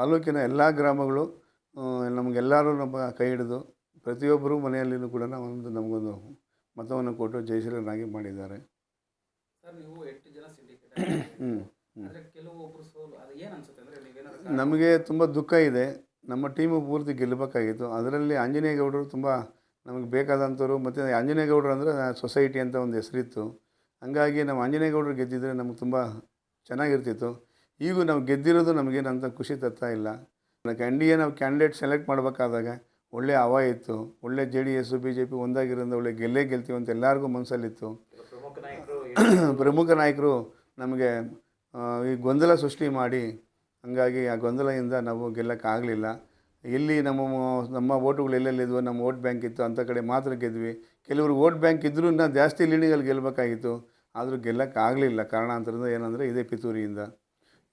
ತಾಲೂಕಿನ ಎಲ್ಲ ಗ್ರಾಮಗಳು ನಮಗೆಲ್ಲರೂ ನಮ್ಮ ಕೈ ಹಿಡಿದು ಪ್ರತಿಯೊಬ್ಬರು ಮನೆಯಲ್ಲಿಯೂ ಕೂಡ ಒಂದು ನಮಗೊಂದು ಮತವನ್ನು ಕೊಟ್ಟು ಜಯಶೀಲನಾಗಿ ಮಾಡಿದ್ದಾರೆ. ನಮಗೆ ತುಂಬ ದುಃಖ ಇದೆ. ನಮ್ಮ ಟೀಮು ಪೂರ್ತಿ ಗೆಲ್ಲಬೇಕಾಗಿತ್ತು. ಅದರಲ್ಲಿ ಆಂಜನೇಯ ಗೌಡರು ತುಂಬ ನಮಗೆ ಬೇಕಾದಂಥವ್ರು ಮತ್ತು ಆಂಜನೇಯ ಗೌಡರು ಅಂದರೆ ಸೊಸೈಟಿ ಅಂತ ಒಂದು ಹೆಸರಿತ್ತು. ಹಂಗಾಗಿ ನಾವು ಆಂಜನೇಯ ಗೌಡರು ಗೆದ್ದಿದ್ರೆ ನಮಗೆ ತುಂಬ ಚೆನ್ನಾಗಿರ್ತಿತ್ತು. ಈಗೂ ನಾವು ಗೆದ್ದಿರೋದು ನಮಗೇನಂತ ಖುಷಿ ತರ್ತಾ ಇಲ್ಲ. ಎನ್ ಡಿ ಎ ನಾವು ಕ್ಯಾಂಡಿಡೇಟ್ ಸೆಲೆಕ್ಟ್ ಮಾಡಬೇಕಾದಾಗ ಒಳ್ಳೆ ಹವಾ ಇತ್ತು ಒಳ್ಳೆ J D S B J P ಒಂದಾಗಿರೋದ್ರಿಂದ ಒಳ್ಳೆ ಗೆಲ್ಲೇ ಗೆಲ್ತೀವಿ ಅಂತ ಎಲ್ಲರಿಗೂ ಮನಸ್ಸಲ್ಲಿತ್ತು ಪ್ರಮುಖ ನಾಯಕರು ಪ್ರಮುಖ ನಾಯಕರು ನಮಗೆ ಈ ಗೊಂದಲ ಸೃಷ್ಟಿ ಮಾಡಿ ಹಂಗಾಗಿ ಆ ಗೊಂದಲದಿಂದ ನಾವು ಗೆಲ್ಲಕ್ಕಾಗಲಿಲ್ಲ ಎಲ್ಲಿ ನಮ್ಮ ನಮ್ಮ ಓಟುಗಳು ಎಲ್ಲೆಲ್ಲಿದ್ವು ನಮ್ಮ ವೋಟ್ ಬ್ಯಾಂಕ್ ಇತ್ತು ಅಂಥ ಕಡೆ ಮಾತ್ರ ಗೆದ್ವಿ. ಕೆಲವರು ವೋಟ್ ಬ್ಯಾಂಕ್ ಇದ್ದರೂ ಇನ್ನೂ ಜಾಸ್ತಿ ಲೀಡಿಂಗಲ್ಲಿ ಗೆಲ್ಲಬೇಕಾಗಿತ್ತು ಆದರೂ ಗೆಲ್ಲಕ್ಕಾಗಲಿಲ್ಲ ಕಾರಣಾಂತರದಿಂದ ಏನಂದರೆ ಇದೇ ಪಿತೂರಿಯಿಂದ.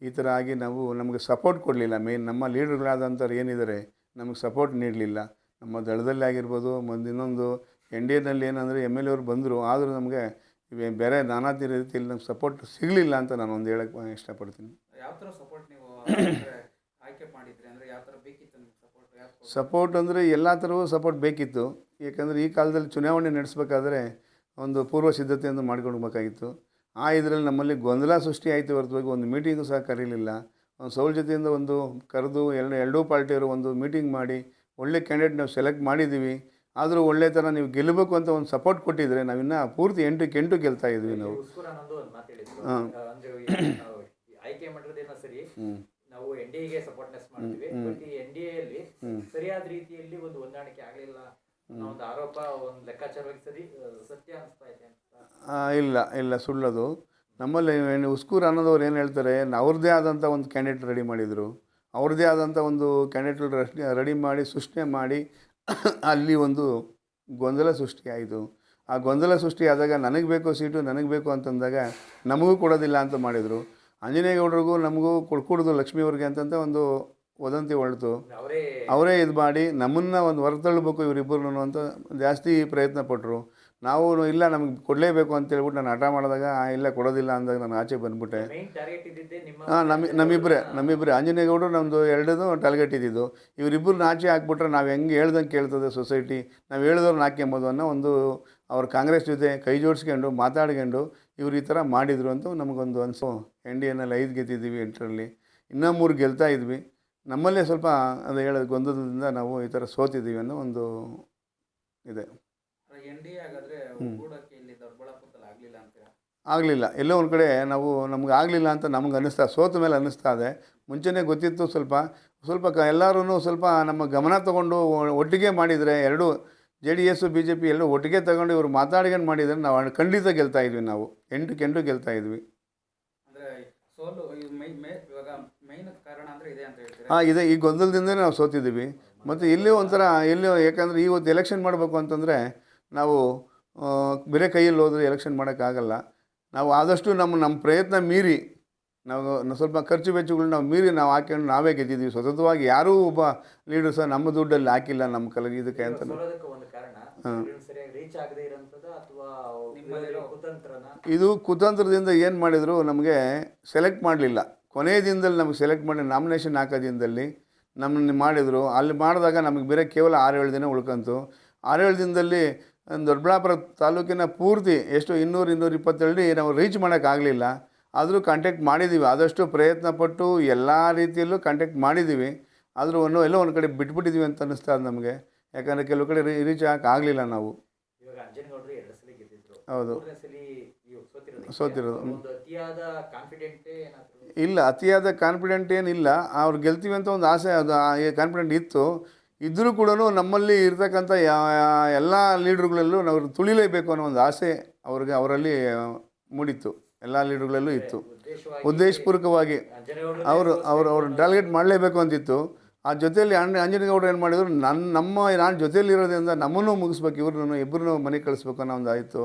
ಈ ಥರ ಆಗಿ ನಾವು ನಮಗೆ ಸಪೋರ್ಟ್ ಕೊಡಲಿಲ್ಲ. ಮೇನ್ ನಮ್ಮ ಲೀಡರ್ಗಳಾದಂಥವ್ರು ಏನಿದ್ದಾರೆ ನಮಗೆ ಸಪೋರ್ಟ್ ನೀಡಲಿಲ್ಲ. ನಮ್ಮ ದಳದಲ್ಲಿ ಆಗಿರ್ಬೋದು ಮುಂದೆ ಇನ್ನೊಂದು ಎನ್ ಡಿ ಎನಲ್ಲಿ ಏನಂದರೆ ಎಂ ಎಲ್ ಎವ್ರು ಬಂದರು ಆದರೂ ನಮಗೆ ಬೇರೆ ನಾನಾ ರೀತಿಯಲ್ಲಿ ನಮ್ಗೆ ಸಪೋರ್ಟ್ ಸಿಗಲಿಲ್ಲ ಅಂತ ನಾನು ಒಂದು ಹೇಳಕ್ಕೆ ಇಷ್ಟಪಡ್ತೀನಿ. ಯಾವ ಸಪೋರ್ಟ್ ನೀವು ಅಂದ್ರೆ ಆಯ್ಕೆ ಮಾಡಿದ್ರಿ? ಅಂದ್ರೆ ಯಾವ ತರ ಬೇಕಿತ್ತು ನಿಮ್ಗೆ ಸಪೋರ್ಟ್ ಸಪೋರ್ಟ್ ಅಂದರೆ ಎಲ್ಲ ಥರವೂ ಸಪೋರ್ಟ್ ಬೇಕಿತ್ತು. ಏಕೆಂದರೆ ಈ ಕಾಲದಲ್ಲಿ ಚುನಾವಣೆ ನಡೆಸಬೇಕಾದ್ರೆ ಒಂದು ಪೂರ್ವ ಸಿದ್ಧತೆಯನ್ನು ಮಾಡ್ಕೊಳ್ಬೇಕಾಗಿತ್ತು. ಆ ಇದರಲ್ಲಿ ನಮ್ಮಲ್ಲಿ ಗೊಂದಲ ಸೃಷ್ಟಿ ಆಯಿತು ಹೊರತುವಾಗಿ ಒಂದು ಮೀಟಿಂಗು ಸಹ ಕರೀಲಿಲ್ಲ. ಒಂದು ಸೌಲ್ ಜೊತೆಯಿಂದ ಒಂದು ಕರೆದು ಎರಡು ಎರಡೂ ಪಾರ್ಟಿಯವರು ಒಂದು ಮೀಟಿಂಗ್ ಮಾಡಿ ಒಳ್ಳೆ ಕ್ಯಾಂಡಿಡೇಟ್ ನಾವು ಸೆಲೆಕ್ಟ್ ಮಾಡಿದ್ದೀವಿ. ಆದರೂ ಒಳ್ಳೆ ಥರ ನೀವು ಗೆಲ್ಲಬೇಕು ಅಂತ ಒಂದು ಸಪೋರ್ಟ್ ಕೊಟ್ಟಿದ್ರೆ ನಾವಿನ್ನೂ ಪೂರ್ತಿ ಎಂಟಕ್ಕೆ ಎಂಟು ಗೆಲ್ತಾ ಇದ್ವಿ ನಾವು. ಆಯ್ಕೆ ಮಾಡಿರೋದೇನೋ ಸರಿ. ನಾವು ಎನ್ ಡಿ ಎಗೆ ಸಪೋರ್ಟ್ನೆಸ್ ಮಾಡ್ತೀವಿ ಬಟ್ ಈ ಎನ್ ಡಿ ಎಲ್ಲಿ ಸರಿಯಾದ ರೀತಿಯಲ್ಲಿ ಒಂದು ಹೊಂದಾಣಿಕೆ ಆಗಲಿಲ್ಲ ಒಂದು ಆರೋಪ ಒಂದು ಲೆಕ್ಕಾಚಾರವಾಗಿ ಸರಿ ಸತ್ಯ ಅನಿಸ್ತಾ ಇದೆ ಅಂತ ಆ, ಇಲ್ಲ ಇಲ್ಲ ಸುಳ್ಳದು. ನಮ್ಮಲ್ಲಿ ಏನು ಉಸ್ಕೂರ್ ಅನ್ನೋದವ್ರು ಏನು ಹೇಳ್ತಾರೆ ಅವ್ರದ್ದೇ ಆದಂಥ ಒಂದು ಕ್ಯಾಂಡಿಡೇಟ್ ರೆಡಿ ಮಾಡಿದರು. ಅವ್ರದ್ದೇ ಆದಂಥ ಒಂದು ಕ್ಯಾಂಡಿಡೇಟ್ ರೆಡಿ ಮಾಡಿ ಸೃಷ್ಟಿ ಮಾಡಿ ಅಲ್ಲಿ ಒಂದು ಗೊಂದಲ ಸೃಷ್ಟಿಯಾಯಿತು. ಆ ಗೊಂದಲ ಸೃಷ್ಟಿ ಆದಾಗ ನನಗೆ ಬೇಕು ಸೀಟು ನನಗೆ ಬೇಕು ಅಂತಂದಾಗ ನಮಗೂ ಕೊಡೋದಿಲ್ಲ ಅಂತ ಮಾಡಿದರು. ಆಂಜನೇಯ ಗೌಡ್ರಿಗೂ ನಮಗೂ ಕೊಡ್ಕೂಡ್ದು ಲಕ್ಷ್ಮೀವ್ರಿಗೆ ಅಂತಂತ ಒಂದು ವದಂತಿ ಹೊಳ್ತು. ಅವರೇ ಅವರೇ ಇದು ಮಾಡಿ ನಮ್ಮನ್ನು ಒಂದು ಹೊರತಳ್ಳಬೇಕು ಇವರಿಬ್ಬರು ಅಂತ ಜಾಸ್ತಿ ಪ್ರಯತ್ನ ಪಟ್ಟರು ನಾವು ಇಲ್ಲ ನಮ್ಗೆ ಕೊಡಲೇಬೇಕು ಅಂತ ಹೇಳ್ಬಿಟ್ಟು ನಾನು ಹಠ ಮಾಡಿದಾಗ "ಆ, ಇಲ್ಲ ಕೊಡೋದಿಲ್ಲ ಅಂದಾಗ ನಾನು ಆಚೆ ಬಂದ್ಬಿಟ್ಟೆ. ಹಾಂ ನಮ್ಮ ನಮ್ಮಿಬ್ಬರೇ ನಮ್ಮಿಬ್ಬರೇ ಆಂಜನೇಯ ಗೌಡರು ನಮ್ಮದು ಎರಡದು ಟಾರ್ಗೆಟ್ ಇದ್ದಿದ್ದು. ಇವರಿಬ್ಬರನ್ನ ಆಚೆ ಹಾಕ್ಬಿಟ್ರೆ ನಾವು ಹೆಂಗೆ ಹೇಳ್ದಂಗೆ ಕೇಳ್ತದೆ ಸೊಸೈಟಿ ನಾವು ಹೇಳಿದವ್ರನ್ನ ಹಾಕ್ಯಂಬೋದು ಅನ್ನೋ ಒಂದು ಅವ್ರ ಕಾಂಗ್ರೆಸ್ ಜೊತೆ ಕೈ ಜೋಡಿಸ್ಕೊಂಡು ಮಾತಾಡ್ಕೊಂಡು ಇವ್ರು ಈ ಥರ ಮಾಡಿದರು ಅಂತ ನಮಗೊಂದು ಅನಿಸು. ಎನ್ ಡಿ ಎನಲ್ಲಿ ಐದು ಗೆದ್ದಿದ್ದೀವಿ ಎಂಟರಲ್ಲಿ. ಇನ್ನೂ ಮೂರು ಗೆಲ್ತಾ ಇದ್ವಿ. ನಮ್ಮಲ್ಲೇ ಸ್ವಲ್ಪ ಅದು ಹೇಳೋದು ಗೊಂದಲದಿಂದ ನಾವು ಈ ಥರ ಸೋತಿದ್ದೀವಿ ಅನ್ನೋ ಒಂದು ಇದೆ. ಇಲ್ಲಿ ಆಗಲಿಲ್ಲ ಎಲ್ಲೋ ಒಂದು ಕಡೆ ನಾವು ನಮ್ಗೆ ಆಗಲಿಲ್ಲ ಅಂತ ನಮ್ಗೆ ಅನ್ನಿಸ್ತಾ ಸೋತ ಮೇಲೆ ಅನ್ನಿಸ್ತಾ ಇದೆ. ಮುಂಚೆನೇ ಗೊತ್ತಿತ್ತು ಸ್ವಲ್ಪ ಸ್ವಲ್ಪ ಕ ಎಲ್ಲರೂ ಸ್ವಲ್ಪ ನಮ್ಮ ಗಮನ ತಗೊಂಡು ಒಟ್ಟಿಗೆ ಮಾಡಿದರೆ ಎರಡು J D S B J P ಎಲ್ಲರೂ ಒಟ್ಟಿಗೆ ತಗೊಂಡು ಇವರು ಮಾತಾಡ್ಕೊಂಡು ಮಾಡಿದರೆ ನಾವು ಖಂಡಿತ ಗೆಲ್ತಾ ಇದ್ವಿ ನಾವು. ಎಂಟು ಕೆಂಡು ಗೆಲ್ತಾ ಇದ್ವಿ. ಹಾಂ ಇದೆ. ಈ ಗೊಂದಲದಿಂದಲೇ ನಾವು ಸೋತಿದ್ದೀವಿ. ಮತ್ತು ಇಲ್ಲಿ ಒಂಥರ ಎಲ್ಲಿ ಯಾಕಂದರೆ ಇವತ್ತು ಎಲೆಕ್ಷನ್ ಮಾಡಬೇಕು ಅಂತಂದರೆ ನಾವು ಬೇರೆ ಕೈಯಲ್ಲಿ ಹೋದರೆ ಎಲೆಕ್ಷನ್ ಮಾಡೋಕ್ಕಾಗಲ್ಲ. ನಾವು ಆದಷ್ಟು ನಮ್ಮ ನಮ್ಮ ಪ್ರಯತ್ನ ಮೀರಿ ನಾವು ಸ್ವಲ್ಪ ಖರ್ಚು ವೆಚ್ಚಗಳು ನಾವು ಮೀರಿ ನಾವು ಹಾಕ್ಕೊಂಡು ನಾವೇ ಗೆದ್ದಿದ್ದೀವಿ. ಸತತವಾಗಿ ಯಾರೂ ಒಬ್ಬ ಲೀಡರ್ ಸಹ ನಮ್ಮ ದುಡ್ಡಲ್ಲಿ ಹಾಕಿಲ್ಲ ನಮ್ಮ ಕಲ ಇದಕ್ಕೆ ಅಂತ. ಸೋಲೋದಕ್ಕೆ ಒಂದು ಕಾರಣ ಸರಿಯಾಗಿ ರೀಚ್ ಆಗದೆ ಇರೋಂಥದ್ದು ಅಥವಾ ನಿಮ್ಮಲ್ಲಿರೋ ಕುತಂತ್ರನ? ಇದು ಕುತಂತ್ರದಿಂದ ಏನು ಮಾಡಿದ್ರು ನಮಗೆ ಸೆಲೆಕ್ಟ್ ಮಾಡಲಿಲ್ಲ. ಕೊನೆಯ ದಿನದಲ್ಲಿ ನಮಗೆ ಸೆಲೆಕ್ಟ್ ಮಾಡಿ ನಾಮಿನೇಷನ್ ಹಾಕೋ ದಿನದಲ್ಲಿ ನಮ್ಮನ್ನು ಮಾಡಿದರು. ಅಲ್ಲಿ ಮಾಡಿದಾಗ ನಮಗೆ ಬೇರೆ ಕೇವಲ ಆರೇಳು ದಿನ ಉಳ್ಕಂತು. ಆರೇಳು ದಿನದಲ್ಲಿ ದೊಡ್ಡಬಳ್ಳಾಪುರ ತಾಲೂಕಿನ ಪೂರ್ತಿ ಎಷ್ಟು ಇನ್ನೂರು ಇನ್ನೂರ ಇಪ್ಪತ್ತೇಳಿ ನಾವು ರೀಚ್ ಮಾಡೋಕ್ಕಾಗಲಿಲ್ಲ. ಆದರೂ ಕಾಂಟ್ಯಾಕ್ಟ್ ಮಾಡಿದ್ದೀವಿ ಆದಷ್ಟು ಪ್ರಯತ್ನ ಪಟ್ಟು ಎಲ್ಲ ರೀತಿಯಲ್ಲೂ ಕಾಂಟ್ಯಾಕ್ಟ್ ಮಾಡಿದ್ದೀವಿ ಆದರೂ ಒಂದು ಎಲ್ಲೋ ಒಂದು ಕಡೆ ಬಿಟ್ಬಿಟ್ಟಿದ್ದೀವಿ ಅಂತ ಅನ್ನಿಸ್ತಾ ಇದೆ ನಮಗೆ. ಯಾಕಂದರೆ ಕೆಲವು ಕಡೆ ರೀಚ್ ಆಗಲಿಲ್ಲ ನಾವು. ಹೌದು. ಸೋತಿರೋದು. ಇಲ್ಲ ಅತಿಯಾದ ಕಾನ್ಫಿಡೆಂಟ್ ಏನಿಲ್ಲ. ಅವ್ರು ಗೆಲ್ತೀವಿ ಅಂತ ಒಂದು ಆಸೆ ಅದು ಕಾನ್ಫಿಡೆಂಟ್ ಇತ್ತು. ಇದ್ದರೂ ಕೂಡ ನಮ್ಮಲ್ಲಿ ಇರ್ತಕ್ಕಂಥ ಎಲ್ಲ ಲೀಡ್ರುಗಳಲ್ಲೂ ನಾವು ತುಳಿಲೇಬೇಕು ಅನ್ನೋ ಒಂದು ಆಸೆ ಅವ್ರಿಗೆ, ಅವರಲ್ಲಿ ಮೂಡಿತ್ತು. ಎಲ್ಲ ಲೀಡ್ರುಗಳಲ್ಲೂ ಇತ್ತು. ಉದ್ದೇಶಪೂರ್ವಕವಾಗಿ ಅವರು ಅವರು, ಅವ್ರು ಟಾರ್ಗೆಟ್ ಮಾಡಲೇಬೇಕು ಅಂತಿತ್ತು. ಆ ಜೊತೆಯಲ್ಲಿ ಅಣ್ಣ ಅಂಜನಗೌಡರು ಏನು ಮಾಡಿದ್ರು ನನ್ನ ನಮ್ಮ, ನಾನು ಜೊತೆಯಲ್ಲಿ ಇರೋದ್ರಿಂದ ನಮ್ಮನ್ನು ಮುಗಿಸ್ಬೇಕು, ಇವ್ರನ್ನೂ ಇಬ್ಬರನ್ನೂ ಮನೆಗೆ ಕಳಿಸ್ಬೇಕು ಅನ್ನೋ ಒಂದು ಆಯಿತು.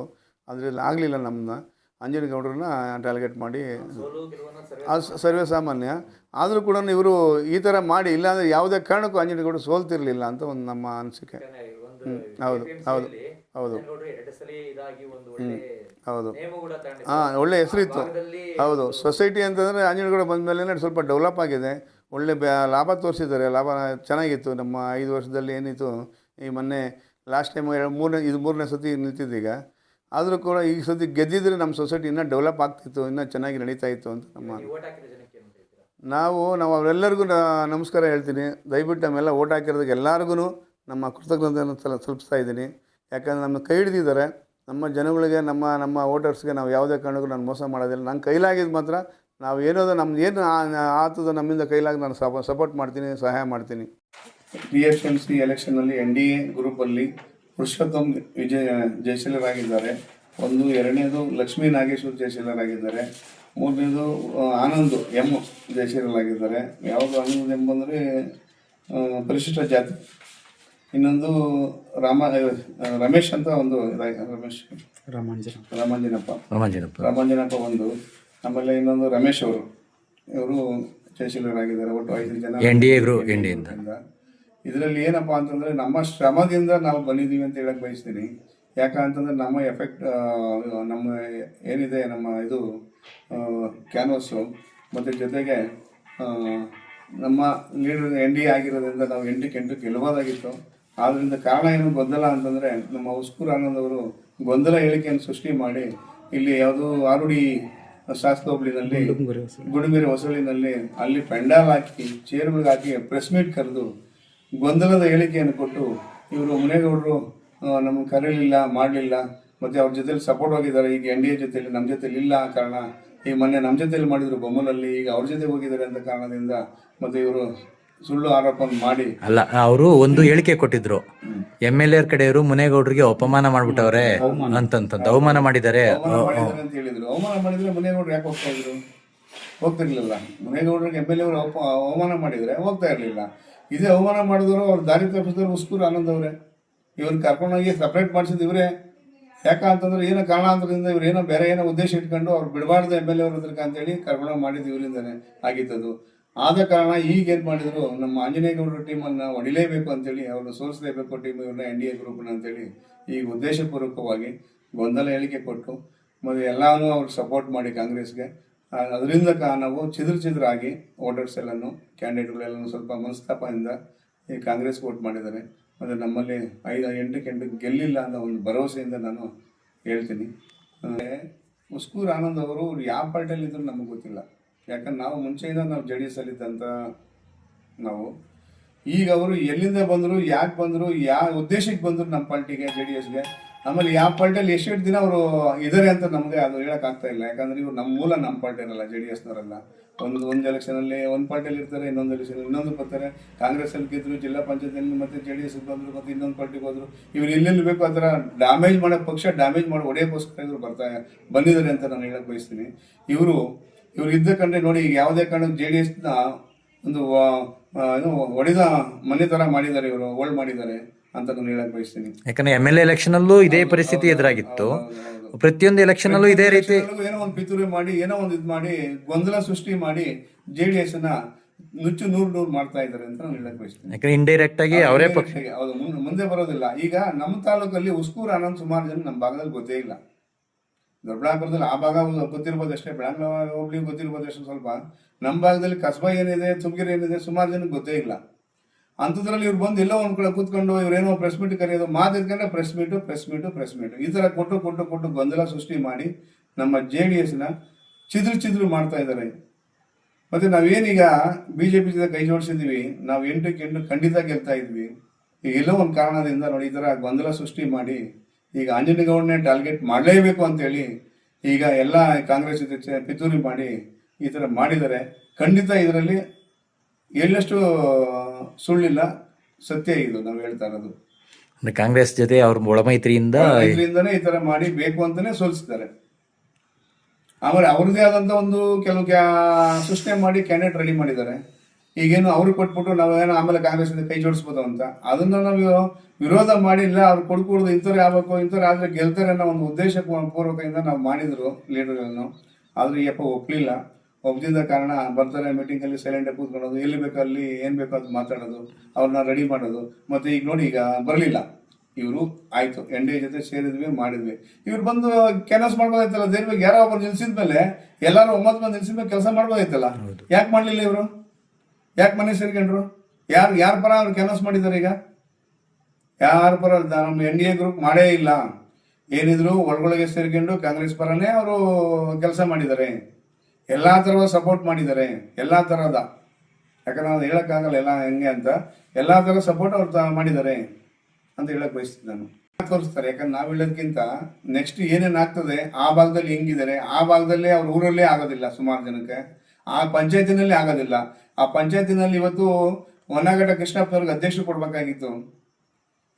ಅದರಲ್ಲಿ ಆಗಲಿಲ್ಲ ನಮ್ಮನ್ನ ಅಂಜನಗೌಡ್ರನ್ನ ಟಾರ್ಗೆಟ್ ಮಾಡಿ. ಅದು ಸರ್ವೇ ಸಾಮಾನ್ಯ. ಆದರೂ ಕೂಡ ಇವರು ಈ ಥರ ಮಾಡಿ ಇಲ್ಲಾಂದರೆ ಯಾವುದೇ ಕಾರಣಕ್ಕೂ ಆಂಜನೇಯಗೌಡರು ಸೋಲ್ತಿರಲಿಲ್ಲ ಅಂತ ಒಂದು ನಮ್ಮ ಅನಿಸಿಕೆ. ಒಂದು ಹೌದು, ಹೌದು, ಹೌದು. ಅಂಜನಗೌಡರು ಹೌದು. ಹಾಂ ಒಳ್ಳೆ ಹೆಸರಿತ್ತು ಹೌದು ಸೊಸೈಟಿ ಅಂತಂದರೆ ಅಂಜನಗೌಡ ಬಂದ ಮೇಲೆ ಸ್ವಲ್ಪ ಡೆವಲಪ್ ಆಗಿದೆ. ಒಳ್ಳೆ ಬ್ಯಾ ಲಾಭ ತೋರಿಸಿದ್ದಾರೆ ಲಾಭ ಚೆನ್ನಾಗಿತ್ತು. ನಮ್ಮ ಐದು ವರ್ಷದಲ್ಲಿ ಏನಿತ್ತು ಈ ಮೊನ್ನೆ ಲಾಸ್ಟ್ ಟೈಮ್ ಎರಡು ಮೂರನೇ ಇದು ಮೂರನೇ ಸತಿ ನಿಲ್ತಿದ್ದೀಗ. ಆದರೂ ಕೂಡ ಈ ಸತಿ ಗೆದ್ದಿದ್ರೆ ನಮ್ಮ ಸೊಸೈಟಿ ಇನ್ನೂ ಡೆವಲಪ್ ಆಗ್ತಿತ್ತು ಇನ್ನೂ ಚೆನ್ನಾಗಿ ನಡೀತಾ ಇತ್ತು ಅಂತ ನಮ್ಮ ನೀವು ನಾವು ನಾವು ಅವರೆಲ್ಲರಿಗೂ ನಮಸ್ಕಾರ ಹೇಳ್ತೀನಿ. ದಯವಿಟ್ಟು ನಮ್ಮೆಲ್ಲ ಓಟ್ ಹಾಕಿರೋದಕ್ಕೆ ಎಲ್ಲರಿಗೂ ನಮ್ಮ ಕೃತಜ್ಞತೆಯನ್ನು ಸಲ ತಲುಪಿಸ್ತಾ ಇದ್ದೀನಿ. ಯಾಕಂದರೆ ನಮ್ಮ ಕೈ ಹಿಡಿದಿದ್ದಾರೆ. ನಮ್ಮ ಜನಗಳಿಗೆ ನಮ್ಮ ನಮ್ಮ ವೋಟರ್ಸ್ಗೆ ನಾವು ಯಾವುದೇ ಕಾರಣಕ್ಕೂ ನಾನು ಮೋಸ ಮಾಡೋದಿಲ್ಲ. ನನ್ನ ಕೈಲಾಗಿದ್ದು ಮಾತ್ರ ನಾವು ಏನೋದು ನಮ್ದು ಏನು ಆತದ ನಮ್ಮಿಂದ ಕೈಲಾಗಿ ನಾನು ಸಪ ಸಪೋರ್ಟ್ ಮಾಡ್ತೀನಿ ಸಹಾಯ ಮಾಡ್ತೀನಿ. ಪಿ ಎಫ್ ಎಂ ಸಿ ಎಲೆಕ್ಷನಲ್ಲಿ ಎನ್ ಡಿ ಎ ಗ್ರೂಪಲ್ಲಿ ಪುರುಷೋತ್ತಮ್ ವಿಜಯ ಜಯಶೀಲರಾಗಿದ್ದಾರೆ. ಒಂದು ಎರಡನೇದು ಲಕ್ಷ್ಮೀ ನಾಗೇಶ್ವರ್ ಜಯಶೀಲರಾಗಿದ್ದಾರೆ. ಮೂರನೇದು ಆನಂದ್ ಎಂ ಜಯಶೀಲರಾಗಿದ್ದಾರೆ. ಯಾವುದು ಆನಂದ್ ಎಂ ಅಂದರೆ ಪರಿಶಿಷ್ಟ ಜಾತಿ. ಇನ್ನೊಂದು ರಾಮ ರಮೇಶ್ ಅಂತ ಒಂದು ರಮೇಶ್. ರಾಮಾಂಜನ ರಾಮಾಂಜನಪ್ಪ. ರಾಮಾಂಜನಪ್ಪ. ರಾಮಾಂಜನಪ್ಪ ಒಂದು. ಆಮೇಲೆ ಇನ್ನೊಂದು ರಮೇಶ್ ಅವರು. ಇವರು ಜಯಶೀಲರಾಗಿದ್ದಾರೆ. ಒಟ್ಟು ಐದು ಜನ N D A group N D ಇಂದ. ಇದರಲ್ಲಿ ಏನಪ್ಪ ಅಂತಂದ್ರೆ ನಮ್ಮ ಶ್ರಮದಿಂದ ನಾವು ಬಂದಿದ್ದೀವಿ ಅಂತ ಹೇಳಕ್ಕೆ ಬಯಸ್ತೀನಿ. ಯಾಕಂತಂದರೆ ನಮ್ಮ ಎಫೆಕ್ಟ್ ನಮ್ಮ ಏನಿದೆ ನಮ್ಮ ಇದು ಕ್ಯಾನ್ವಸ್ಸು ಮತ್ತು ಜೊತೆಗೆ ನಮ್ಮ ಲೀಡರ್ ಎನ್ ಡಿ ಆಗಿರೋದ್ರಿಂದ ನಾವು ಎಂಟಕ್ಕೆ ಎಂಟು ಗೆಲ್ಲಬಹುದಾಗಿತ್ತು ಆದ್ದರಿಂದ ಕಾರಣ ಏನು ಗೊಂದಲ ಅಂತಂದ್ರೆ ನಮ್ಮ ಉಸ್ಕೂರ್ ಆನಂದ್ ಅವರು ಗೊಂದಲ ಹೇಳಿಕೆಯನ್ನು ಸೃಷ್ಟಿ ಮಾಡಿ ಇಲ್ಲಿ ಯಾವುದು ಆರುಡಿ ಶಾಸ್ತ್ರೋಬ್ಳಿನಲ್ಲಿ ಗುಡುಮಿರಿ ಹೊಸಳಿನಲ್ಲಿ ಅಲ್ಲಿ ಪೆಂಡಾಲ್ ಹಾಕಿ ಚೇರ್ಗಳಿಗೆ ಹಾಕಿ ಪ್ರೆಸ್ ಮೀಟ್ ಕರೆದು ಗೊಂದಲದ ಹೇಳಿಕೆಯನ್ನು ಕೊಟ್ಟು ಇವರು ಮುನೇಗೌಡರು ನಮ್ಮ ಕರೆಯಲಿಲ್ಲ ಮಾಡಲಿಲ್ಲ ಮತ್ತು ಅವ್ರ ಜೊತೆಲಿ ಸಪೋರ್ಟ್ ಹೋಗಿದ್ದಾರೆ. ಈಗ ಎನ್ ಡಿ ಎ ಜೊತೆಲಿ ನಮ್ಮ ಜೊತೆಲಿ ಇಲ್ಲ ಆ ಕಾರಣ. ಈಗ ಮೊನ್ನೆ ನಮ್ಮ ಜೊತೆಲಿ ಮಾಡಿದ್ರು ಬೊಮ್ಮಲಲ್ಲಿ ಈಗ ಅವ್ರ ಜೊತೆ ಹೋಗಿದ್ದಾರೆ ಅಂತ ಕಾರಣದಿಂದ ಮತ್ತು ಇವರು ಸುಳ್ಳು ಆರೋಪ ಮಾಡಿ. ಅಲ್ಲ ಅವರು ಒಂದು ಹೇಳಿಕೆ ಕೊಟ್ಟಿದ್ರು. ಎಂ ಎಲ್ ಎರ್ ಕಡೆಯವರು ಮುನೇಗೌಡರಿಗೆ ಅಪಮಾನ ಮಾಡ್ಬಿಟ್ಟವ್ರೆ ಅಂತಂತಂದು ಅವಮಾನ ಮಾಡಿದ್ದಾರೆ. ಅವಮಾನ ಮಾಡಿದ್ದಾರೆ ಅಂತ ಹೇಳಿದ್ರು. ಅವಮಾನ ಮಾಡಿದ್ರೆ ಮುನೇಗೌಡರು ಯಾಕೆ ಹೋಗ್ತಾ ಇದ್ರು? ಹೋಗ್ತಿರ್ಲಿಲ್ಲ. ಮುನೇಗೌಡರಿಗೆ ಎಂ ಎಲ್ ಎ ಅವರು ಅವಮಾನ ಮಾಡಿದ್ರೆ ಹೋಗ್ತಾ ಇರಲಿಲ್ಲ. ಇದೇ ಅವಮಾನ ಮಾಡಿದವರು ಅವ್ರು ದಾರಿ ತಪ್ಪಿಸಿದವರು ಉಸ್ಕೂರು ಆನಂದ್ ಅವರೇ. ಇವ್ರನ್ನ ಕರ್ಕೊಂಡೋಗಿ ಸಪ್ರೇಟ್ ಮಾಡಿಸಿದ ಇವರೇ. ಯಾಕ ಅಂತಂದ್ರೆ ಏನೋ ಕಾರಣಾಂತರದಿಂದ ಇವ್ರು ಏನೋ ಬೇರೆ ಏನೋ ಉದ್ದೇಶ ಇಟ್ಕೊಂಡು ಅವ್ರು ಬಿಡಬಾರ್ದು ಎಂ ಎಲ್ ಎ ಅವ್ರ ಹತ್ರಕ್ಕೆ ಅಂತೇಳಿ ಕರ್ಕೊಂಡೋಗಿ ಮಾಡಿದ್ದು ಇವರಿಂದನೇ ಆಗಿದ್ದದು ಆದ ಕಾರಣ ಈಗ ಏನು ಮಾಡಿದ್ರು, ನಮ್ಮ ಆಂಜನೇಯ ಗೌಡರ ಟೀಮನ್ನು ಹೊಡಿಲೇಬೇಕು ಅಂತೇಳಿ ಅವ್ರನ್ನ ಸೋಲಿಸಲೇಬೇಕು ಟೀಮ್ ಇವ್ರನ್ನ ಎನ್ ಡಿ ಎ ಗ್ರೂಪ್ನ ಅಂತೇಳಿ ಈಗ ಉದ್ದೇಶಪೂರ್ವಕವಾಗಿ ಗೊಂದಲ ಹೇಳಿಕೆ ಕೊಟ್ಟು, ಮತ್ತು ಎಲ್ಲಾನು ಅವ್ರು ಸಪೋರ್ಟ್ ಮಾಡಿ ಕಾಂಗ್ರೆಸ್ಗೆ. ಅದರಿಂದ ನಾವು ಚಿದ್ರ ಚಿದ್ರಾಗಿ ವೋಟರ್ಸ್ ಎಲ್ಲನೂ ಕ್ಯಾಂಡಿಡೇಟ್ಗಳೆಲ್ಲನೂ ಸ್ವಲ್ಪ ಮನಸ್ತಾಪದಿಂದ ಈ ಕಾಂಗ್ರೆಸ್ ವೋಟ್ ಮಾಡಿದ್ದಾರೆ. ಮತ್ತು ನಮ್ಮಲ್ಲಿ ಐದು ಎಂಟಕ್ಕೆ ಎಂಟಕ್ಕೆ ಗೆಲ್ಲಿಲ್ಲ ಅನ್ನೋ ಒಂದು ಭರವಸೆಯಿಂದ ನಾನು ಹೇಳ್ತೀನಿ. ಅಂದರೆ ಮುಸ್ಕೂರ್ ಆನಂದ್ ಅವರು ಅವ್ರು ಯಾವ ಪಾರ್ಟಿಯಲ್ಲಿ ಇದ್ರು ನಮಗೆ ಗೊತ್ತಿಲ್ಲ. ಯಾಕಂದ್ರೆ ನಾವು ಮುಂಚೆಯಿಂದ ನಾವು ಜೆ ಡಿ ಎಸ್ ಅಲ್ಲಿದ್ದಂಥ ನಾವು. ಈಗ ಅವರು ಎಲ್ಲಿಂದ ಬಂದರು, ಯಾಕೆ ಬಂದರು, ಯಾವ ಉದ್ದೇಶಕ್ಕೆ ಬಂದರು ನಮ್ಮ ಪಾರ್ಟಿಗೆ ಜೆ ಡಿ ಎಸ್ಗೆ ಆಮೇಲೆ ಯಾವ ಪಾರ್ಟಿಯಲ್ಲಿ ಎಷ್ಟೆಷ್ಟು ದಿನ ಅವರು ಇದ್ದಾರೆ ಅಂತ ನಮಗೆ ಅದು ಹೇಳಕ್ ಆಗ್ತಾ ಇಲ್ಲ. ಯಾಕಂದ್ರೆ ಇವ್ರು ನಮ್ಮ ಮೂಲ ನಮ್ಮ ಪಾರ್ಟಿ ಇರಲ್ಲ ಜೆ ಡಿ ಎಸ್ನವರಲ್ಲ ಒಂದು ಒಂದು ಎಲೆಕ್ಷನಲ್ಲಿ ಒಂದು ಪಾರ್ಟಿಯಲ್ಲಿ ಇರ್ತಾರೆ, ಇನ್ನೊಂದು ಎಲೆಕ್ಷನ್ ಇನ್ನೊಂದು ಬರ್ತಾರೆ. ಕಾಂಗ್ರೆಸ್ ಅಲ್ಲಿ ಗೆದ್ರು, ಜಿಲ್ಲಾ ಪಂಚಾಯತಿಯಲ್ಲಿ ಮತ್ತೆ ಜೆ ಡಿ ಎಸ್ ಬಂದರು, ಮತ್ತೆ ಇನ್ನೊಂದು ಪಾರ್ಟಿಗೆ ಹೋದ್ರು. ಇವ್ರು ಎಲ್ಲೆಲ್ಲಿ ಬೇಕು ಆ ಥರ ಡ್ಯಾಮೇಜ್ ಮಾಡೋ ಪಕ್ಷ ಡ್ಯಾಮೇಜ್ ಮಾಡಿ ಒಡೆಯೋಸ್ಕರ ಇವರು ಬರ್ತಾ ಬಂದಿದ್ದಾರೆ ಅಂತ ನಾನು ಹೇಳಕ್ ಬಯಸ್ತೀನಿ. ಇವರು, ಇವ್ರು ಇದ್ದ ಕಂಡ್ರೆ ನೋಡಿ, ಈಗ ಯಾವುದೇ ಕಾರಣಕ್ಕೆ ಜೆ ಡಿ ಎಸ್ನ ಒಂದು ಏನು ಒಡೆದ ಮನೆ ತರ ಮಾಡಿದ್ದಾರೆ ಇವರು ಓಲ್ಡ್ ಮಾಡಿದ್ದಾರೆ ಅಂತ ನಾನು ಹೇಳಕ್ ಬಯಸ್ತೀನಿ. ಯಾಕಂದ್ರೆ ಎಂ ಎಲ್ ಎಲೆಕ್ಷನ್ ಅಲ್ಲೂ ಇದೇ ಪರಿಸ್ಥಿತಿ ಎದುರಾಗಿತ್ತು. ಪ್ರತಿಯೊಂದು ಎಲೆಕ್ಷನ್ ಅಲ್ಲೂ ಇದೇ ರೀತಿ ಏನೋ ಒಂದು ಪಿತೂರಿ ಮಾಡಿ ಏನೋ ಒಂದು ಇದು ಮಾಡಿ ಗೊಂದಲ ಸೃಷ್ಟಿ ಮಾಡಿ ಜೆ ಡಿ ಎಸ್ನ ನುಚ್ಚು ನೂರು ನೂರು ಮಾಡ್ತಾ ಇದ್ದಾರೆ ಅಂತ ನಾನು ಹೇಳಕ್ ಬಯಸ್ತೀನಿ. ಯಾಕಂದ್ರೆ ಇಂಡೈರೆಕ್ಟ್ ಆಗಿ ಅವರೇ ಪಕ್ಷ ಹೌದು ಮುಂದೆ ಮುಂದೆ ಬರೋದಿಲ್ಲ. ಈಗ ನಮ್ಮ ತಾಲೂಕಲ್ಲಿ ಉಸ್ಕೂರ್ ಆನಂದ್ ಸುಮಾರು ಜನ ನಮ್ಮ ಭಾಗದಲ್ಲಿ ಗೊತ್ತೇ ಇಲ್ಲ. ದೊಡ್ಡಬಳ್ಳಾಪುರದಲ್ಲಿ ಆ ಭಾಗ ಗೊತ್ತಿರ್ಬೋದು ಅಷ್ಟೇ. ಬೆಳಗಾವಿ ಹೋಗ್ಲಿ ಗೊತ್ತಿರ್ಬೋದು ಅಷ್ಟೇ ಸ್ವಲ್ಪ. ನಮ್ಮ ಭಾಗದಲ್ಲಿ ಕಸ್ಬಾ ಏನಿದೆ ತುಮಕಿರಿ ಏನಿದೆ ಸುಮಾರು ಜನಕ್ಕೆ ಗೊತ್ತೇ ಇಲ್ಲ. ಅಂಥದ್ರಲ್ಲಿ ಇವ್ರು ಬಂದು ಎಲ್ಲೋ ಒಂದ್ ಕಡೆ ಕೂತ್ಕೊಂಡು ಇವ್ರೇನೋ ಪ್ರೆಸ್ ಮೀಟ್ ಕರೆಯೋದು, ಮಾತು ಇದ್ಕೊಂಡ್ರೆ press meet press meet press meet ಈ ಥರ ಕೊಟ್ಟು ಕೊಟ್ಟು ಕೊಟ್ಟು ಗೊಂದಲ ಸೃಷ್ಟಿ ಮಾಡಿ ನಮ್ಮ ಜೆ ಡಿ ಎಸ್ನ ಚಿದ್ರು ಚಿದ್ರು ಮಾಡ್ತಾ ಇದ್ದಾರೆ. ಮತ್ತೆ ನಾವೇನೀಗ ಬಿ ಜೆ ಪಿ ಜೊತೆ ಕೈ ಜೋಡಿಸಿದ್ವಿ ನಾವು ಎಂಟಕ್ಕೆ ಎಂಟು ಖಂಡಿತ ಗೆಲ್ತಾ ಇದ್ವಿ. ಈಗ ಎಲ್ಲೋ ಒಂದು ಕಾರಣದಿಂದ ನೋಡಿ ಈ ಥರ ಗೊಂದಲ ಸೃಷ್ಟಿ ಮಾಡಿ ಈಗ ಅಂಜನಗೌಡನೇ ಟಾರ್ಗೆಟ್ ಮಾಡಲೇಬೇಕು ಅಂತೇಳಿ ಈಗ ಎಲ್ಲ ಕಾಂಗ್ರೆಸ್ ಜೊತೆ ಪಿತೂರಿ ಮಾಡಿ ಈ ಥರ ಮಾಡಿದರೆ ಖಂಡಿತ ಇದರಲ್ಲಿ ಎಲ್ಲಷ್ಟು ಸುಳ್ಳಿಲ್ಲ ಸತ್ಯ ಇದು ನಾವು ಹೇಳ್ತಾ ಇರೋದು. ಕಾಂಗ್ರೆಸ್ ಜೊತೆ ಅವ್ರ ಒಳಮೈತ್ರಿಯಿಂದ ಇದರಿಂದನೇ ಈ ತರ ಮಾಡಿ ಬೇಕು ಅಂತಾನೆ ಸೋಲಿಸಿದ್ದಾರೆ. ಆಮೇಲೆ ಅವ್ರದ್ದೇ ಆದಂತ ಒಂದು ಕೆಲವು ಕ್ಯಾ- ಸೃಷ್ಟಿ ಮಾಡಿ ಕ್ಯಾಂಡಿಡೇಟ್ ರೆಡಿ ಮಾಡಿದ್ದಾರೆ. ಈಗೇನು ಅವ್ರಿಗೆ ಕೊಟ್ಬಿಟ್ಟು ನಾವೇನೋ ಆಮೇಲೆ ಕಾಂಗ್ರೆಸ್ ಇಂದ ಕೈ ಜೋಡಿಸ್ಬೋದು ಅಂತ. ಅದನ್ನ ನಾವು ವಿರೋಧ ಮಾಡಿಲ್ಲ ಅವ್ರು ಕೊಡ್ಕೊಡ್ದು ಇಂಥವ್ರು ಆಗ್ಬೇಕು ಇಂಥವ್ರು ಆದ್ರೆ ಗೆಲ್ತಾರೆ ಅನ್ನೋ ಒಂದು ಉದ್ದೇಶ ಪೂರ್ವಕದಿಂದ ನಾವು ಮಾಡಿದ್ರು ಲೀಡರ್ಗಳನ್ನು. ಆದ್ರೆ ಈ ಅಪ್ಪ ಒಪ್ಲಿಲ್ಲ. ಒಪ್ದಿದ್ದ ಕಾರಣ ಬರ್ತಾರೆ ಮೀಟಿಂಗ್ ಅಲ್ಲಿ ಸೈಲೆಂಟ್ ಕೂತ್ಕೊಳ್ಳೋದು ಎಲ್ಲಿ ಬೇಕು ಅಲ್ಲಿ ಏನ್ ಬೇಕೋ ಅದು ಮಾತಾಡೋದು ಅವ್ರನ್ನ ರೆಡಿ ಮಾಡೋದು. ಮತ್ತೆ ಈಗ ನೋಡಿ ಈಗ ಬರಲಿಲ್ಲ. ಇವರು ಆಯ್ತು ಎನ್ ಡಿ ಎ ಜೊತೆ ಸೇರಿದ್ವಿ ಮಾಡಿದ್ವಿ. ಇವ್ರು ಬಂದು ಕೆನಸ್ ಮಾಡ್ಬೋದಾಯ್ತಲ್ಲ ದೇವ್ರಿಗೆ ಯಾರೋ ಒಬ್ಬರು ನಿಲ್ಸಿದ ಮೇಲೆ ಎಲ್ಲಾರು ಒಂಬತ್ತು ಮಂದಿ ನಿಲ್ಸಿದ್ಮೇಲೆ ಕೆಲಸ ಮಾಡ್ಬೋದಾಯ್ತಲ್ಲ? ಯಾಕೆ ಮಾಡ್ಲಿಲ್ಲ ಇವರು? ಯಾಕೆ ಮನೆ ಸೇರ್ಕೊಂಡ್ರು? ಯಾರು, ಯಾರ ಪರ ಅವ್ರು ಕೆಲಸ ಮಾಡಿದ್ದಾರೆ ಈಗ? ಯಾರ ಪರ? ನಮ್ಮ ಎನ್ ಡಿ ಎ ಗ್ರೂಪ್ ಮಾಡೇ ಇಲ್ಲ. ಏನಿದ್ರು ಒಳಗೊಳಗೆ ಸೇರ್ಕೊಂಡು ಕಾಂಗ್ರೆಸ್ ಪರನೇ ಅವರು ಕೆಲಸ ಮಾಡಿದ್ದಾರೆ ಎಲ್ಲ ಥರದ ಸಪೋರ್ಟ್ ಮಾಡಿದ್ದಾರೆ ಎಲ್ಲ ಥರದ ಯಾಕಂದ್ರೆ ನಾನು ಹೇಳೋಕ್ಕಾಗಲ್ಲ ಎಲ್ಲ ಹೆಂಗೆ ಅಂತ. ಎಲ್ಲ ಥರ ಸಪೋರ್ಟ್ ಅವ್ರು ಮಾಡಿದ್ದಾರೆ ಅಂತ ಹೇಳಕ್ ಬಯಸ್ತೀನಿ ನಾನು. ತೋರಿಸ್ತಾರೆ? ಯಾಕಂದ್ರೆ ನಾವು ಹೇಳೋದಕ್ಕಿಂತ ನೆಕ್ಸ್ಟ್ ಏನೇನು ಆಗ್ತದೆ ಆ ಭಾಗದಲ್ಲಿ ಹೆಂಗಿದ್ದಾರೆ ಆ ಭಾಗದಲ್ಲೇ ಅವ್ರ ಊರಲ್ಲೇ ಆಗೋದಿಲ್ಲ ಸುಮಾರು ಜನಕ್ಕೆ. ಆ ಪಂಚಾಯತಿನಲ್ಲಿ ಆಗೋದಿಲ್ಲ ಆ ಪಂಚಾಯತಿನಲ್ಲಿ ಇವತ್ತು ಹೊನ್ನಘಟ್ಟ ಕೃಷ್ಣಪ್ಪನವ್ರಿಗೆ ಅಧ್ಯಕ್ಷ ಕೊಡ್ಬೇಕಾಗಿತ್ತು.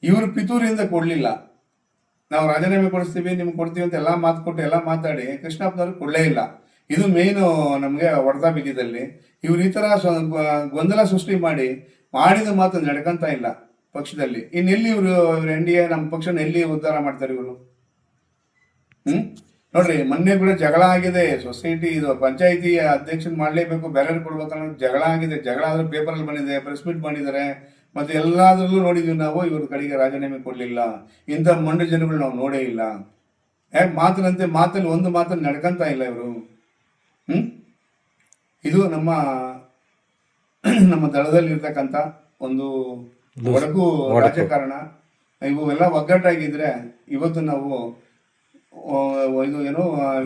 ಇವರು ಪಿತೂರಿಂದ ಕೊಡಲಿಲ್ಲ. ನಾವು ರಾಜೀನಾಮೆ ಕೊಡಿಸ್ತೀವಿ, ನಿಮ್ಗೆ ಕೊಡ್ತೀವಿ ಅಂತ ಎಲ್ಲ ಮಾತು ಕೊಟ್ಟು ಎಲ್ಲ ಮಾತಾಡಿ ಕೃಷ್ಣಪ್ಪನವ್ರಿಗೆ ಕೊಡಲೇ ಇಲ್ಲ. ಇದು ಮೇಯ್ನು ನಮಗೆ ಹೊಡೆದ ಬಿದ್ದಿದ್ದಲ್ಲಿ. ಇವ್ರು ಈ ಥರ ಗೊಂದಲ ಸೃಷ್ಟಿ ಮಾಡಿ, ಮಾಡಿದ ಮಾತು ನಡ್ಕಂತ ಇಲ್ಲ ಪಕ್ಷದಲ್ಲಿ. ಇನ್ನೆಲ್ಲಿ ಇವರು, ಇವ್ರು ಎನ್ ಡಿ ಎ ನಮ್ಮ ಪಕ್ಷನ ಎಲ್ಲಿ ಉದ್ಧಾರ ಮಾಡ್ತಾರೆ ಇವರು? ಹ್ಮ್? ನೋಡ್ರಿ ಮೊನ್ನೆ ಕೂಡ ಜಗಳ ಆಗಿದೆ. ಸೊಸೈಟಿ ಇದು ಪಂಚಾಯಿತಿ ಅಧ್ಯಕ್ಷನ್ ಮಾಡಲೇಬೇಕು ಬೇರೆ ಕೊಡ್ಬೇಕು ಅನ್ನೋ ಜಗಳ ಆಗಿದೆ. ಜಗಳ ಆದ್ರೆ ಪೇಪರ್ ಅಲ್ಲಿ ಬಂದಿದೆ ಪ್ರೆಸ್ ಮೀಟ್ ಮಾಡಿದ್ದಾರೆ ಮತ್ತೆ ಎಲ್ಲಾದ್ರಲ್ಲೂ ನೋಡಿದ್ವಿ ನಾವು ಇವ್ರ ಕಡೆಗೆ ರಾಜೀನಾಮೆ ಕೊಡ್ಲಿಲ್ಲ. ಇಂಥ ಮಂಡು ಜನಗಳು ನಾವು ನೋಡೇ ಇಲ್ಲ. ಯಾಕೆ ಮಾತಿನಂತೆ ಮಾತಲ್ಲಿ ಒಂದು ಮಾತನ್ನು ನಡ್ಕಂತ ಇಲ್ಲ ಇವರು? ಹ್ಮ್? ಇದು ನಮ್ಮ ನಮ್ಮ ದಳದಲ್ಲಿ ಇರ್ತಕ್ಕಂಥ ಒಂದು ಒಡಕು. ರಾಜಕಾರಣ. ಇವು ಎಲ್ಲ ಒಗ್ಗಟ್ಟಾಗಿದ್ರೆ ಇವತ್ತು ನಾವು ಇದು ಏನು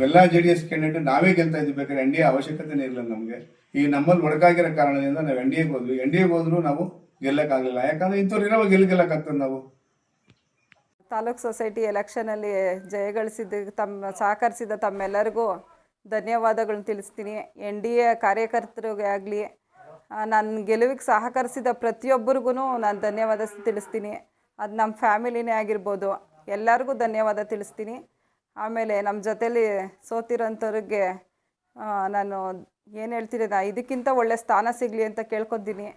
ಎಲ್ಲ ಜೆ ಡಿ ಎಸ್ ಕ್ಯಾಂಡಿಡೇಟ್ ನಾವೇ ಗೆಲ್ತಾ ಇದ್ವಿ ಬೇಕಾದ್ರೆ ಎನ್ ಡಿ ಎ ಅವಶ್ಯಕತೆನೇ ಇರಲಿಲ್ಲ ನಮಗೆ. ಈ ನಮ್ಮಲ್ಲಿ ಒಡಕಾಗಿರೋ ಕಾರಣದಿಂದ ನಾವು ಎನ್ ಡಿ ಎಗೆ ಹೋದ್ವಿ. ಎನ್ ಡಿ ಹೋದ್ರು ನಾವು ಗೆಲ್ಲಕ್ಕಾಗಲಿಲ್ಲ ಯಾಕಂದ್ರೆ ಇಂಥವ್ರು ಇರೋ ಗೆಲ್ ಗೆಲ್ಲಕ್ಕಾಗ್ತದೆ ನಾವು? ತಾಲೂಕ್ ಸೊಸೈಟಿ ಎಲೆಕ್ಷನಲ್ಲಿ ಜಯಗಳಿಸಿದ ತಮ್ಮ, ಸಹಕರಿಸಿದ ತಮ್ಮೆಲ್ಲರಿಗೂ ಧನ್ಯವಾದಗಳನ್ನ ತಿಳಿಸ್ತೀನಿ. ಎನ್ ಡಿ ಎ ಕಾರ್ಯಕರ್ತರಿಗೆ ಆಗಲಿ ನನ್ನ ಗೆಲುವಿಗೆ ಸಹಕರಿಸಿದ ಪ್ರತಿಯೊಬ್ಬರಿಗೂ ನಾನು ಧನ್ಯವಾದ ತಿಳಿಸ್ತೀನಿ. ಅದು ನಮ್ಮ ಫ್ಯಾಮಿಲಿನೇ ಆಗಿರ್ಬೋದು. ಎಲ್ಲರಿಗೂ ಧನ್ಯವಾದ ತಿಳಿಸ್ತೀನಿ. ಆಮೇಲೆ ನಮ್ಮ ಜೊತೇಲಿ ಸೋತಿರೋಂಥವ್ರಿಗೆ ನಾನು ಏನು ಹೇಳ್ತೀನಿ ನಾ ಇದಕ್ಕಿಂತ ಒಳ್ಳೆ ಸ್ಥಾನ ಸಿಗಲಿ ಅಂತ ಕೇಳ್ಕೊತೀನಿ.